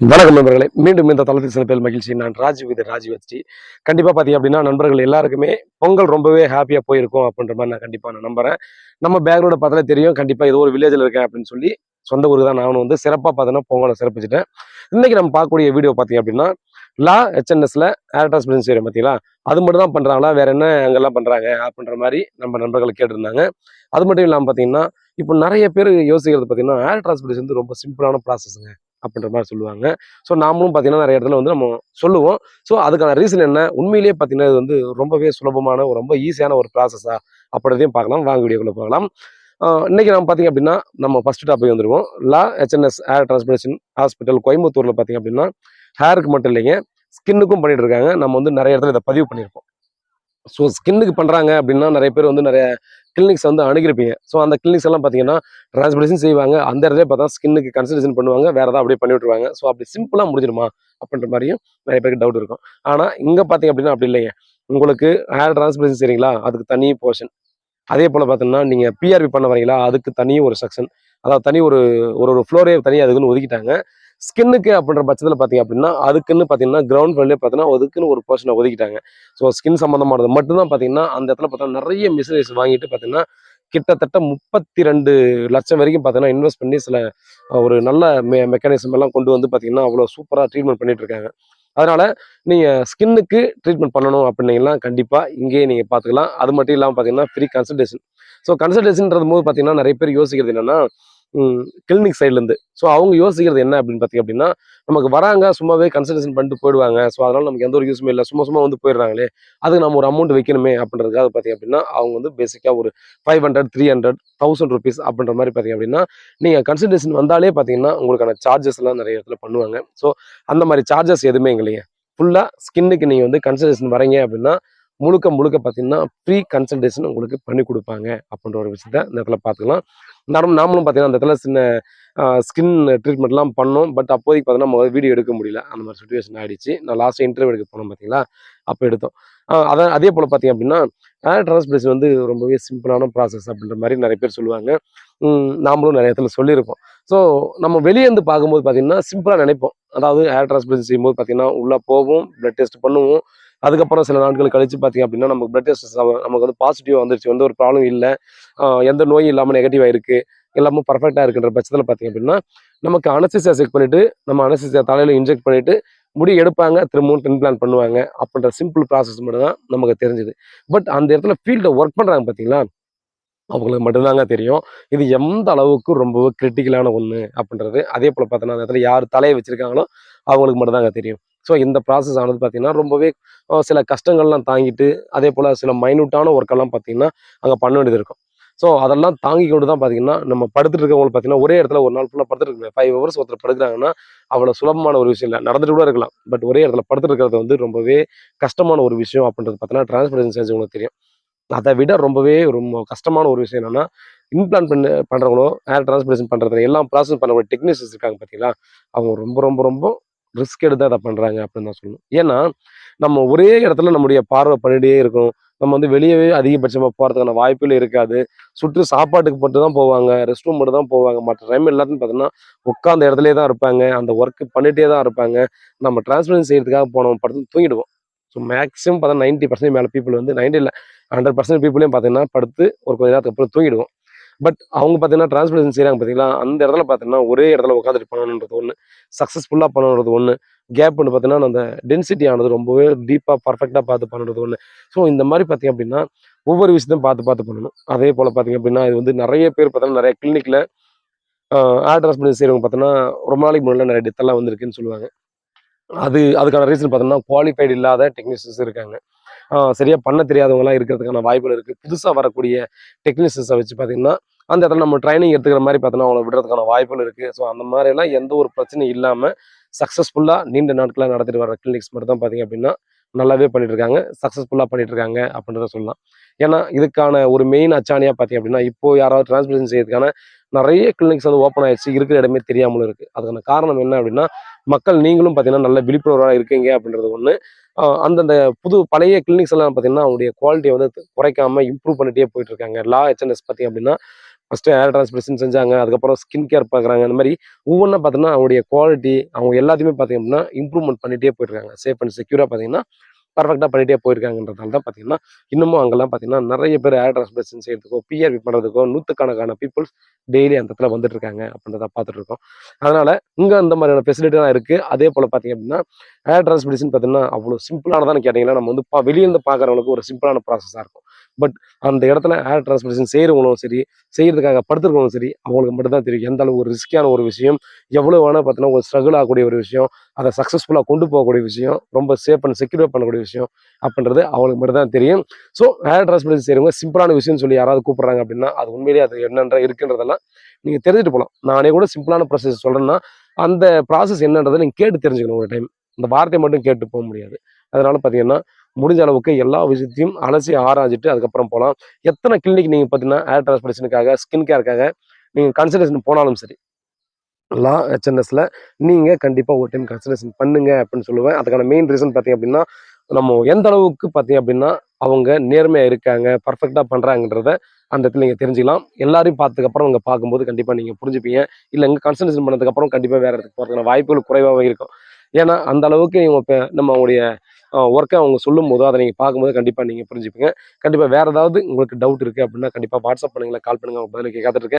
வணக்கம் நண்பர்களே. மீண்டும் இந்த தளத்தில் சில பேர் மகிழ்ச்சி. நான் ராஜீவ் இது ராஜீவ் வச்சு கண்டிப்பாக பார்த்தீங்க அப்படின்னா நண்பர்கள் எல்லாருக்குமே பொங்கல் ரொம்பவே ஹாப்பியாக போயிருக்கும் அப்படின்ற மாதிரி நான் கண்டிப்பாக நான் நம்புறேன். நம்ம பேக்ரவுண்டை பார்த்தாலே தெரியும். கண்டிப்பாக ஏதோ ஒரு வில்லேஜில் இருக்கேன் அப்படின்னு சொல்லி சொந்த ஊருக்கு தான் நானும் வந்து சிறப்பாக பார்த்தீங்கன்னா பொங்கலை சிறப்பிச்சிட்டேன். இன்னைக்கு நம்ம பார்க்கக்கூடிய வீடியோ பார்த்தீங்க அப்படின்னா லா ஹெச்என்எஸ்ல ஏர் டிரான்ஸ்பரன்சி ஏரியா பார்த்தீங்களா அது மட்டும் தான் பண்ணுறாங்களா வேற என்ன அங்கெல்லாம் பண்ணுறாங்க அப்படின்ற மாதிரி நம்ம நண்பர்கள் கேட்டிருந்தாங்க. அது மட்டும் இல்லாமல் பார்த்தீங்கன்னா இப்போ நிறைய பேர் யோசிக்கிறது பார்த்தீங்கன்னா ஏர் டிரான்ஸ்பரன்சி வந்து ரொம்ப சிம்பிளான ப்ராசஸ்ங்க அப்படின்ற மாதிரி சொல்லுவாங்க. ஸோ நாமளும் பார்த்தீங்கன்னா நிறைய இடத்துல வந்து நம்ம சொல்லுவோம். ஸோ அதுக்கான ரீசன் என்ன? உண்மையிலேயே பார்த்தீங்கன்னா இது வந்து ரொம்பவே சுலபமான ஒரு ரொம்ப ஈஸியான ஒரு ப்ராசஸாக அப்படின்றதையும் பார்க்கலாம். வாங்க வீடியோக்குள்ள போகலாம். இன்னைக்கு நம்ம பார்த்தீங்க அப்படின்னா நம்ம ஃபர்ஸ்ட் டாபிக் வந்துருவோம். லா ஹெச்என்எஸ் ஏர் டிரான்ஸ்பிரேஷன் ஹாஸ்பிட்டல் கோயம்புத்தூரில் பார்த்தீங்க அப்படின்னா ஹேருக்கு மட்டும் இல்லைங்க ஸ்கின்னுக்கும் பண்ணிட்டு இருக்காங்க. நம்ம வந்து நிறைய இடத்துல இதை பதிவு பண்ணியிருக்கோம். ஸோ ஸ்கின்னுக்கு பண்ணுறாங்க அப்படின்னா நிறைய பேர் வந்து நிறைய கிளினிக்ஸ் வந்து அணுகிருப்பீங்க ஸோ அந்த கிளினிக்ஸ் எல்லாம் பார்த்தீங்கன்னா டிரான்ஸ்பிரேஷன் செய்வாங்க. அந்த இடத்துல பார்த்தா ஸ்கின்னுக்கு கன்சல்டேஷன் பண்ணுவாங்க. வேறு ஏதாவது அப்படியே பண்ணி விட்டுருவாங்க. ஸோ அப்படி சிம்பிளாக முடிஞ்சிருமா அப்படின்ற மாதிரியும் நிறைய பேருக்கு டவுட் இருக்கும். ஆனால் இங்கே பார்த்தீங்க அப்படின்னா அப்படி இல்லைங்க. உங்களுக்கு ஹேர் டிரான்ஸ்பிரேஷன் செய்றீங்களா? அதுக்கு தனி போர்ஷன் அதே போல் பார்த்தீங்கன்னா நீங்கள் பிஆர்பி பண்ண வரீங்களா அதுக்கு தனி ஒரு செக்ஷன் அதாவது தனி ஒரு ஒரு ஒரு ஃப்ளோரே தனியாக அதுக்குன்னு ஒதுக்கிட்டாங்க. ஸ்கின்னுக்கு அப்படின்ற பட்சத்தில் பார்த்தீங்க அப்படின்னா அதுக்குன்னு பார்த்தீங்கன்னா கிரவுண்ட் ஃப்ளோர்லேயே பார்த்தீங்கன்னா அதுக்குன்னு ஒரு போர்ஷனை ஒதுக்கிட்டாங்க. ஸோ ஸ்கின் சம்மந்தமானது மட்டும்தான் பார்த்தீங்கன்னா அந்த இடத்துல பார்த்தீங்கன்னா நிறைய மிஷினரிஸ் வாங்கிட்டு பார்த்தீங்கன்னா கிட்டத்தட்ட முப்பத்தி ரெண்டு லட்சம் வரைக்கும் பார்த்தீங்கன்னா இன்வெஸ்ட் பண்ணி சில ஒரு நல்ல மெ மெக்கானிசம் எல்லாம் கொண்டு வந்து பார்த்தீங்கன்னா அவ்வளோ சூப்பராக ட்ரீட்மெண்ட் பண்ணிட்டு இருக்காங்க. அதனால நீங்கள் ஸ்கின்னுக்கு ட்ரீட்மெண்ட் பண்ணணும் அப்படின்னீங்கன்னா கண்டிப்பாக இங்கேயே நீங்கள் பார்த்துக்கலாம் அது மட்டும் இல்லாமல் பார்த்தீங்கன்னா ஃப்ரீ கன்சல்டேஷன் ஸோ கன்சல்டேஷன்ன்றது போது பார்த்தீங்கன்னா நிறைய பேர் யோசிக்கிறது என்னென்னா கிளினிக் சைட்லேருந்து ஸோ அவங்க யோசிக்கிறது என்ன அப்படின்னு பார்த்தீங்க அப்படின்னா நமக்கு வராங்க சும்மாவே கன்சல்டேஷன் பண்ணிட்டு போயிடுவாங்க. ஸோ அதனால் நமக்கு எந்த ஒரு யூஸுமே இல்லை. சும்மா சும்மா வந்து போயிடுறாங்களே அதுக்கு நம்ம ஒரு அமௌண்ட் வைக்கணுமே அப்படின்றதுக்காக பார்த்தீங்க அப்படின்னா அவங்க வந்து பேசிக்காக ஒரு five hundred three hundred thousand rupees அப்படின்ற மாதிரி பார்த்தீங்க அப்படின்னா நீங்கள் கன்சல்டேஷன் வந்தாலே பார்த்தீங்கன்னா உங்களுக்கான சார்ஜஸ் எல்லாம் நிறைய இடத்துல பண்ணுவாங்க. ஸோ அந்த மாதிரி சார்ஜஸ் எதுவுமே இல்லைங்க ஃபுல்லாக ஸ்கின்னுக்கு நீங்கள் வந்து கன்சல்டேஷன் வரீங்க அப்படின்னா முழுக்க முழுக்க பார்த்தீங்கன்னா ஃப்ரீ கன்சல்டேஷன் உங்களுக்கு பண்ணி கொடுப்பாங்க அப்படின்ற ஒரு விஷயத்த இந்த இடத்துல பார்த்துக்கலாம். நானும் நாமளும் பார்த்தீங்கன்னா அந்த இடத்துல சின்ன ஸ்கின் ட்ரீட்மெண்ட்லாம் பண்ணோம். பட் அப்போதைக்கு பார்த்தீங்கன்னா வீடியோ எடுக்க முடியல. அந்த மாதிரி சுச்சுவேஷன் ஆகிடுச்சு நான் லாஸ்ட் இன்டர்வியூ எடுக்க போனோம் பார்த்தீங்களா அப்போ எடுத்தோம். அதான் அதே போல் பார்த்தீங்க அப்படின்னா ஏர் டிரான்ஸ்பிளேஷன் வந்து ரொம்பவே சிம்பிளான ப்ராசஸ் அப்படின்ற மாதிரி நிறைய பேர் சொல்லுவாங்க. நாமளும் நிறைய இடத்துல சொல்லியிருக்கோம் ஸோ நம்ம வெளியே இருந்து பார்க்கும்போது பார்த்தீங்கன்னா சிம்பிளாக நினைப்போம். அதாவது ஏர் டிரான்ஸ்பிளேஷன் செய்யும்போது பார்த்தீங்கன்னா உள்ளே போவோம் ப்ளட் டெஸ்ட் பண்ணுவோம். அதுக்கப்புறம் சில நாட்கள் கழிச்சு பார்த்தீங்க அப்படின்னா நமக்கு பிளட் டெஸ்ட் நமக்கு வந்து பாசிட்டிவாக வந்துருச்சு. வந்து ஒரு ப்ராப்ளம் இல்லை. எந்த நோயும் இல்லாமல் நெகட்டிவாக இருக்குது எல்லாமே பர்ஃபெக்டாக இருக்குன்ற பட்சத்தில் பார்த்தீங்க அப்படின்னா நமக்கு அனசிசியா செக் பண்ணிவிட்டு நம்ம அனசிசியா தலையில் இன்ஜெக்ட் பண்ணிட்டு முடி எடுப்பாங்க திரும்பவும் டென் பிளான் பண்ணுவாங்க. அப்படின்ற சிம்பிள் ப்ராசஸ் மட்டும் தான் நமக்கு தெரிஞ்சுது. பட் அந்த இடத்துல ஃபீல்டை ஒர்க் பண்ணுறாங்க பார்த்தீங்களா அவங்களுக்கு மட்டும்தாங்க தெரியும். இது எந்த அளவுக்கு ரொம்பவே கிரிட்டிக்கலான ஒன்று அப்படின்றது. அதே போல் பார்த்தோன்னா அந்த இடத்துல யார் தலையை வச்சிருக்காங்களோ அவங்களுக்கு மட்டும்தாங்க தெரியும். ஸோ இந்த ப்ராசஸ் ஆனது பார்த்தீங்கன்னா ரொம்பவே சில கஷ்டங்கள்லாம் தாங்கிட்டு அதே போல் சில மைனூட்டான ஒர்க்கெல்லாம் பார்த்தீங்கன்னா அங்கே பண்ண வேண்டியது இருக்கும். ஸோ அதெல்லாம் தாங்கி கொண்டு தான் பார்த்தீங்கன்னா நம்ம படுத்துட்டு இருக்கவங்க பார்த்தீங்கன்னா ஒரே இடத்துல ஒரு நாள் ஃபுல்லாக படுத்துட்டு இருக்கேன் ஃபைவ் ஹவர்ஸ் ஒருத்தர் படுக்கிறாங்கன்னா அவ்வளோ சுலபமான ஒரு விஷயம் இல்லை. நடந்துட்டு கூட இருக்கலாம். பட் ஒரே இடத்துல படுத்துட்டு இருக்கிறது வந்து ரொம்பவே கஷ்டமான ஒரு விஷயம் அப்படின்றது பார்த்தீங்கன்னா டிரான்ஸ்பரன்சி செஞ்சவங்களுக்கு தெரியும். அதை விட ரொம்பவே ரொம்ப கஷ்டமான ஒரு விஷயம் என்னன்னா இம்ப்ளான் பண்ண பண்ணுறவங்களோ ஏர் டிரான்ஸ்பரேஷன் பண்ணுறது எல்லாம் ப்ராசஸ் பண்ணக்கூடிய டெக்னீஷியன்ஸ் இருக்காங்க பார்த்தீங்களா அவங்க ரொம்ப ரொம்ப ரொம்ப ரிஸ்க் எடுத்து அதை பண்ணுறாங்க அப்படின்னு தான் சொல்லணும். ஏன்னா நம்ம ஒரே இடத்துல நம்முடைய பார்வை பண்ணிட்டே இருக்கும். நம்ம வந்து வெளியவே அதிகபட்சமாக போகிறதுக்கான வாய்ப்புகள் இருக்காது. சுற்று சாப்பாட்டுக்கு மட்டும் தான் போவாங்க ரெஸ்ட் ரூம் மட்டும் தான் போவாங்க. மற்ற டைம் எல்லாத்தையும் பார்த்தோன்னா உட்காந்த இடத்துலயே தான் இருப்பாங்க. அந்த ஒர்க்கு பண்ணிகிட்டே தான் இருப்பாங்க. நம்ம டிரான்ஸ்பரன்ஸ் செய்யறதுக்காக போனோம் படுத்து தூங்கிடுவோம். ஸோ மேக்ஸிமம் பார்த்தா நைன்ட்டி பர்சன்ட் மேலே பீப்புள் வந்து நைன்டி இல்லை ஹண்ட்ரட் பர்சன்ட் பீப்புளையும் பார்த்தீங்கன்னா படுத்து ஒரு கொஞ்ச நேரத்துக்கு அப்புறம் தூங்கிடுவோம். பட் அவங்க பார்த்தீங்கன்னா டிரான்ஸ்பரேஷன் செய்கிறாங்க பார்த்தீங்களா அந்த இடத்துல பார்த்தீங்கன்னா ஒரே இடத்துல உட்காந்துட்டு பண்ணணுன்றது ஒன்று சக்ஸஸ்ஃபுல்லாக பண்ணணுன்றது ஒன்று கேப் ஒன்று பார்த்தீங்கன்னா அந்த டென்சிட்டி ஆனது ரொம்பவே டீப்பாக பர்ஃபெக்டாக பார்த்து பண்ணுறது ஒன்று ஸோ இந்த மாதிரி பார்த்தீங்க அப்படின்னா ஒவ்வொரு விஷயத்தையும் பார்த்து பார்த்து பண்ணணும். அதே போல் பார்த்தீங்க அப்படின்னா இது வந்து நிறைய பேர் பார்த்தீங்கன்னா நிறைய கிளினிக்கில் ஆட் டிரான்ஸ்பரன்ஸ் செய்கிறவங்க பார்த்தீங்கன்னா ரொம்ப நாளைக்கு முன்னாடி நிறைய டெத்தெல்லாம் வந்திருக்குன்னு சொல்லுவாங்க. அது அதுக்கான ரீசன் பார்த்தோம்னா குவாலிஃபைடு இல்லாத டெக்னீஷியன்ஸ் இருக்காங்க. சரியாக பண்ண தெரியாதவங்கலாம் இருக்கிறதுக்கான வாய்ப்புகள் இருக்குது புதுசாக வரக்கூடிய டெக்னீஷியன்ஸை வச்சு பார்த்தீங்கன்னா அந்த இடத்துல நம்ம ட்ரைனிங் எடுத்துக்கிற மாதிரி பார்த்தோன்னா அவங்கள விடுறதுக்கான வாய்ப்புகள் இருக்குது ஸோ அந்த மாதிரிலாம் எந்த ஒரு பிரச்சனையும் இல்லாமல் சக்ஸஸ்ஃபுல்லாக நீண்ட நாட்களாக நடத்திட்டு வர கிளினிக்ஸ் மட்டும் தான் பார்த்தீங்க அப்படின்னா நல்லாவே பண்ணிட்டு இருக்காங்க சக்ஸஸ்ஃபுல்லாக பண்ணிட்டு இருக்காங்க அப்படின்றத சொல்லலாம். ஏன்னா இதுக்கான ஒரு மெயின் அச்சாணியாக பார்த்தீங்க அப்படின்னா இப்போ யாராவது டிரான்ஸ்பிளேஷன் செய்யறதுக்கான நிறைய கிளினிக்ஸ் வந்து ஓப்பன் ஆயிடுச்சு. இருக்கிற இடமே தெரியாமலும் இருக்குது அதுக்கான காரணம் என்ன அப்படின்னா மக்கள் நீங்களும் பார்த்தீங்கன்னா நல்ல விழிப்புணர்வாக இருக்கீங்க அப்படின்றது ஒன்று அந்தந்த புது பழைய கிளினிக்ஸ் எல்லாம் பார்த்தீங்கன்னா அவங்களுடைய குவாலிட்டியை வந்து குறைக்காம இம்ப்ரூவ் பண்ணிட்டே போயிட்டு இருக்காங்க லா ஹெச்என்எஸ் பார்த்தீங்க அப்படின்னா ஃபஸ்ட்டு ஹேர் டிரான்ஸ்பிரேஷன் செஞ்சாங்க அதுக்கப்புறம் ஸ்கின் கேர் பார்க்குறாங்க அந்த மாதிரி ஒவ்வொன்றா பார்த்தீங்கன்னா அவங்களுடைய குவாலிட்டி அவங்க எல்லாத்தையுமே பார்த்தீங்க அப்படின்னா இம்ப்ரூவ்மெண்ட் பண்ணிகிட்டே போயிருக்காங்க சேஃப் அண்ட் செக்யூராக பார்த்தீங்கன்னா பர்ஃபெக்டாக பண்ணிகிட்டே போயிருக்காங்கன்றதால தான் பார்த்தீங்கன்னா இன்னமும் அங்கெல்லாம் பார்த்தீங்கன்னா நிறைய பேர் ஏர் டிரான்ஸ்பிரேஷன் செய்யறதுக்கோ பிஆர்பி பண்ணுறதுக்கோ நூற்றுக்கணக்கான பீப்புள்ஸ் டெய்லி அந்த இடத்துல வந்துட்டு இருக்காங்க அப்படின்றத பார்த்துட்டு இருக்கோம். அதனால் இங்கே அந்த மாதிரியான ஃபெசிலிட்டிலாம் இருக்குது அதே போல் பார்த்தீங்க அப்படின்னா ஏர் டிரான்ஸ்பிரேஷன் பார்த்தீங்கன்னா அவ்வளோ சிம்பிளானதான்னு கேட்டிங்கன்னா நம்ம வந்து பா வெளியிருந்து பார்க்குறவங்களுக்கு ஒரு சிம்பிளான ப்ராசஸாக இருக்கும். பட் அந்த இடத்துல ஏர் டிரான்ஸ்பிரேஷன் செய்கிறவங்களும் சரி செய்கிறதுக்காக படுத்துருக்கவங்களும் சரி அவங்களுக்கு மட்டும்தான் தெரியும் எந்த அளவு ஒரு ரிஸ்கியான ஒரு விஷயம் எவ்வளோ வேணால் பார்த்தீங்கன்னா ஒரு ஸ்ட்ரகிள் ஆகக்கூடிய ஒரு விஷயம் அதை சக்ஸஸ்ஃபுல்லாக கொண்டு போகக்கூடிய விஷயம் ரொம்ப சேஃப் அண்ட் செக்யூர் பண்ணக்கூடிய விஷயம் அப்படின்றது அவங்களுக்கு மட்டும் தான் தெரியும் ஸோ ஹேர் டிரான்ஸ்பிரேஷன் செய்கிறவங்க சிம்பிளான விஷயம்னு சொல்லி யாராவது கூப்பிட்றாங்க அப்படின்னா அது உண்மையிலேயே அது என்னன்ற இருக்குன்றதெல்லாம் நீங்கள் தெரிஞ்சுட்டு போகலாம் நானே கூட சிம்பிளான ப்ராசஸ் சொல்கிறேன்னா அந்த ப்ராசஸ் என்னன்றதை நீங்கள் கேட்டு தெரிஞ்சுக்கணும் ஒரு டைம் இந்த வார்த்தையை மட்டும் கேட்டு போக முடியாது. அதனால பார்த்தீங்கன்னா முடிஞ்ச அளவுக்கு எல்லா விஷயத்தையும் அலசி ஆராய்ஞ்சிட்டு அதுக்கப்புறம் போகலாம் எத்தனை கிளினிக் நீங்கள் பார்த்தீங்கன்னா ஹேர் டிரான்ஸ்பிரேஷனுக்காக ஸ்கின் கேருக்காக நீங்கள் கன்சல்டேஷன் போனாலும் சரி லா ஹெச்என்எஸ்ல நீங்கள் கண்டிப்பாக ஒரு டைம் கன்சல்டேஷன் பண்ணுங்க அப்படின்னு சொல்லுவேன். அதுக்கான மெயின் ரீசன் பார்த்தீங்க அப்படின்னா நம்ம எந்த அளவுக்கு பார்த்தீங்க அப்படின்னா அவங்க நேர்மையாக இருக்காங்க பர்ஃபெக்டாக பண்ணுறாங்கன்றத அந்த இடத்துல நீங்கள் தெரிஞ்சுக்கலாம். எல்லாரையும் பார்த்ததுக்கப்புறம் அவங்க பார்க்கும்போது கண்டிப்பாக நீங்கள் புரிஞ்சுப்பீங்க. இல்லை இங்கே கன்சல்டேஷன் பண்ணதுக்கப்புறம் கண்டிப்பாக வேறு இடத்துக்கு போகிறதுக்கான வாய்ப்புகள் குறைவாகவே இருக்கும். ஏன்னா அந்த அளவுக்கு இவங்க இப்போ நம்ம அவங்களுடைய ஒர்க்கை அவங்க சொல்லும் போதோ அதை நீங்கள் பார்க்கும்போது கண்டிப்பாக நீங்கள் புரிஞ்சுப்பீங்க. கண்டிப்பாக வேறு ஏதாவது உங்களுக்கு டவுட் இருக்குது அப்படின்னா கண்டிப்பாக வாட்ஸ்அப் பண்ணுங்களேன் கால் பண்ணுங்கள் அவங்க பதிலுக்கு கேட்டுருக்கேன்